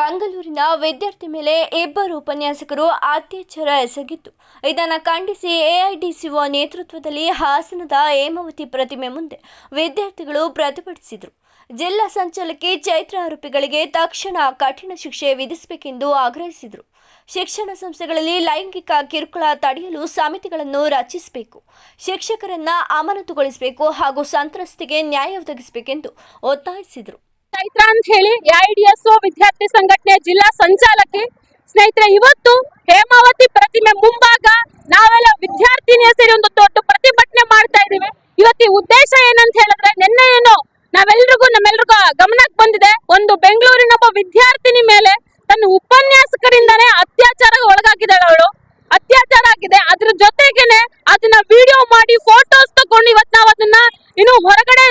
ಬೆಂಗಳೂರಿನ ವಿದ್ಯಾರ್ಥಿ ಮೇಲೆ ಇಬ್ಬರು ಉಪನ್ಯಾಸಕರು ಅತ್ಯಾಚಾರ ಎಸಗಿತ್ತು. ಇದನ್ನು ಖಂಡಿಸಿ ಎಐಡಿಸಿಒ ನೇತೃತ್ವದಲ್ಲಿ ಹಾಸನದ ಹೇಮಾವತಿ ಪ್ರತಿಮೆ ಮುಂದೆ ವಿದ್ಯಾರ್ಥಿಗಳು ಪ್ರತಿಭಟಿಸಿದರು. ಜಿಲ್ಲಾ ಸಂಚಾಲಕಿ ಚೈತ್ರ ಆರೋಪಿಗಳಿಗೆ ತಕ್ಷಣ ಕಠಿಣ ಶಿಕ್ಷೆ ವಿಧಿಸಬೇಕೆಂದು ಆಗ್ರಹಿಸಿದರು. ಶಿಕ್ಷಣ ಸಂಸ್ಥೆಗಳಲ್ಲಿ ಲೈಂಗಿಕ ಕಿರುಕುಳ ತಡೆಯಲು ಸಮಿತಿಗಳನ್ನು ರಚಿಸಬೇಕು. ಶಿಕ್ಷಕರನ್ನ ಅಮಾನತುಗೊಳಿಸಬೇಕು ಹಾಗೂ ಸಂತ್ರಸ್ತಿಗೆ ನ್ಯಾಯ ಒದಗಿಸಬೇಕೆಂದು ಒತ್ತಾಯಿಸಿದರು. ಚೈತ್ರ ಅಂತ ಹೇಳಿ ಎಐಡಿಎಸ್ ವಿದ್ಯಾರ್ಥಿ ಸಂಘಟನೆ ಜಿಲ್ಲಾ ಸಂಚಾಲಕಿ ಸ್ನೇಹಿತರೆ, ಇವತ್ತು ಹೇಮಾವತಿ ಪ್ರತಿಮೆ ಮುಂಭಾಗ ನಾವೆಲ್ಲ ವಿದ್ಯಾರ್ಥಿನಿಯ ಸೇರಿ ಒಂದು ದೊಡ್ಡ ಪ್ರತಿಭಟನೆ ಮಾಡ್ತಾ ಇದೀವಿ ಇವತ್ತಿ ಉದ್ದೇಶ ಏನಂತ ಹೇಳಿದ್ರೆ ನಿನ್ನೆ ಏನು ನಾವೆಲ್ರಿಗೂ ನಮ್ಮೆಲ್ರಿಗೂ ಗಮನಕ್ಕೆ ಬಂದಿದೆ, ಒಂದು ಬೆಂಗಳೂರಿನ ಒಬ್ಬ ವಿದ್ಯಾರ್ಥಿನಿ ಮೇಲೆ ತನ್ನ ಉಪನ್ಯಾಸಕರಿಂದಾನೇ ಅತ್ಯಾಚಾರ ಒಳಗಾಗಿದ್ದಾಳೆ ಅವಳು. ಅತ್ಯಾಚಾರ ಆಗಿದೆ. ಅದ್ರ ಜೊತೆಗೆನೆ ಅದನ್ನ ವಿಡಿಯೋ ಮಾಡಿ ಫೋಟೋಸ್ ತಗೊಂಡು ಇವತ್ತು ನಾವು ಅದನ್ನ ಇನ್ನು ಹೊರಗಡೆ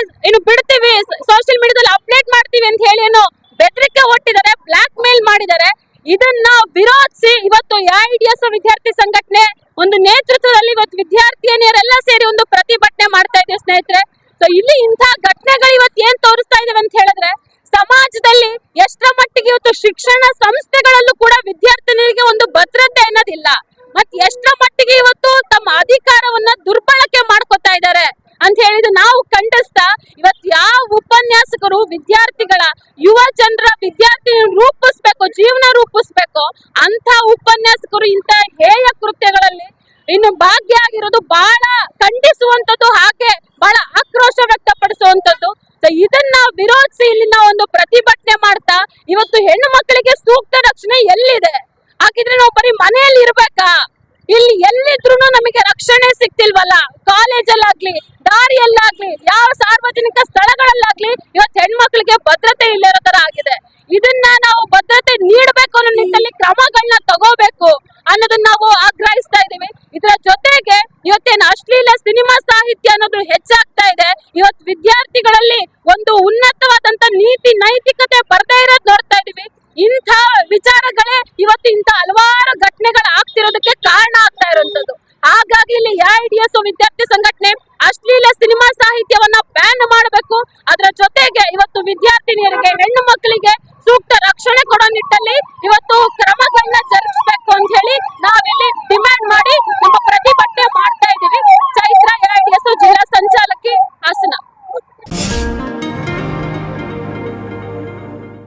ಇದನ್ನ ವಿರೋಧಿಸಿ ಇವತ್ತು ಎಐಡಿಎಸ್ ವಿದ್ಯಾರ್ಥಿ ಸಂಘಟನೆ ಒಂದು ನೇತೃತ್ವದಲ್ಲಿ ಇವತ್ತು ವಿದ್ಯಾರ್ಥಿನಿಯರೆಲ್ಲ ಸೇರಿ ಒಂದು ಪ್ರತಿಭಟನೆ ಮಾಡ್ತಾ ಇದ್ದೀವಿ ಸ್ನೇಹಿತರೆ. ಸೊ ಇಲ್ಲಿ ಇಂತಹ ಘಟನೆಗಳು ಇವತ್ತು ಏನ್ ತೋರಿಸ್ತಾ ಇದಾವೆ ಅಂತ ಹೇಳಿದ್ರೆ, ಸಮಾಜದಲ್ಲಿ ಎಷ್ಟರ ಮಟ್ಟಿಗೆ ಇವತ್ತು ಶಿಕ್ಷಣ ಸಂಸ್ಥೆಗಳಲ್ಲೂ ಕೂಡ ವಿದ್ಯಾರ್ಥಿನಿಯರಿಗೆ ಒಂದು ಭದ್ರತೆ ಅನ್ನೋದಿಲ್ಲ. ಮತ್ ಎಷ್ಟರ ಮಟ್ಟಿಗೆ ಇವತ್ತು ತಮ್ಮ ಅಧಿಕಾರವನ್ನ ದುರ್ಬಳಕೆ ಮಾಡ್ಕೊತಾ ಇದ್ದಾರೆ ಅಂತ ಹೇಳಿದ್ರೆ ನಾವು ಖಂಡಿಸ್ತಾ ಇವತ್ತು ಯಾವ ಉಪನ್ಯಾಸಕರು, ವಿದ್ಯಾರ್ಥಿಗಳ, ಯುವ ಜನರ ವಿದ್ಯಾರ್ಥಿ ರೂಪಿಸ್ಬೇಕು ಇಂಥ ಹೇಯ ಕೃತ್ಯಗಳಲ್ಲಿ ಇನ್ನು ಭಾಗ್ಯ ಆಗಿರೋದು ಬಹಳ ಖಂಡಿಸುವಂತದ್ದು ಹಾಗೆ ಬಹಳ ಆಕ್ರೋಶ ವ್ಯಕ್ತಪಡಿಸುವಂತದ್ದು ಇದನ್ನ ವಿರೋಧಿಸಿ ಇಲ್ಲಿನ ಒಂದು ಪ್ರತಿಭಟನೆ ಮಾಡ್ತಾ ಇವತ್ತು ಹೆಣ್ಣು ಮಕ್ಕಳಿಗೆ ಸೂಕ್ತ ರಕ್ಷಣೆ ಎಲ್ಲಿದೆ? ಹಾಗಿದ್ರೆ ನಾವು ಬರೀ ಮನೆಯಲ್ಲಿ ಇರ್ಬೇಕಾ? ಇಲ್ಲಿ ಎಲ್ಲಿದ್ರು ನಮಗೆ ರಕ್ಷಣೆ ಸಿಗ್ತಿಲ್ವಲ್ಲ? ಕಾಲೇಜಲ್ಲಾಗ್ಲಿ ದಾರಿಯಲ್ಲಾಗ್ಲಿ, ಯಾವ ಸಾರ್ವಜನಿಕ ಸ್ಥಳಗಳಲ್ಲಾಗ್ಲಿ ಇವತ್ತು ಹೆಣ್ಮಕ್ಳಿಗೆ ಭದ್ರತೆ ಇಲ್ಲಿರೋ ತರ ಆಗಿದೆ ಇದನ್ನ ನಾವು ಭದ್ರತೆ ನೀಡಬೇಕು ಅನ್ನೋ ನಿಟ್ಟಿನಲ್ಲಿ ಕ್ರಮಗಳನ್ನ ತಗೋಬೇಕು ಅನ್ನೋದನ್ನ ನಾವು ಆಗ್ರಹಿಸ್ತಾ ಇದೀವಿ ಇದರ ಜೊತೆಗೆ ಇವತ್ತೇನು ಅಶ್ಲೀಲ ಸಿನಿಮಾ ಸಾಹಿತ್ಯ ಅನ್ನೋದು ಹೆಚ್ಚಾಗ್ತಾ ಇದೆ. ಇವತ್ತು ವಿದ್ಯಾರ್ಥಿಗಳಲ್ಲಿ ಒಂದು ಉನ್ನತವಾದಂತ ನೀತಿ, ನೈತಿಕತೆ ಬರ್ತಾ ಇರೋದು ನೋಡ್ತಾ ಇದೀವಿ ಇಂಥ ವಿಚಾರಗಳೇ ಇವತ್ತು ಇಂಥ ಹಲವಾರು ಘಟನೆಗಳು ಆಗ್ತಿರೋದಕ್ಕೆ ಕಾರಣ ಆಗ್ತಾ ಇರುವಂತದ್ದು ಹಾಗಾಗಿ ಇಲ್ಲಿ ಎಐಡಿಎಸ್ ವಿದ್ಯಾರ್ಥಿ ಸಂಘಟನೆ ಅಶ್ಲೀಲ ಸಿನಿಮಾ ಸಾಹಿತ್ಯವನ್ನ ಬ್ಯಾನ್ ಮಾಡಬೇಕು. ಅದರ ಜೊತೆಗೆ ಇವತ್ತು ವಿದ್ಯಾರ್ಥಿನಿಯರಿಗೆ, ಹೆಣ್ಣು ಮಕ್ಕಳಿಗೆ ಸೂಕ್ತ ರಕ್ಷಣೆ ಕೊಡೋ ನಿಟ್ಟಲ್ಲಿ ಇವತ್ತು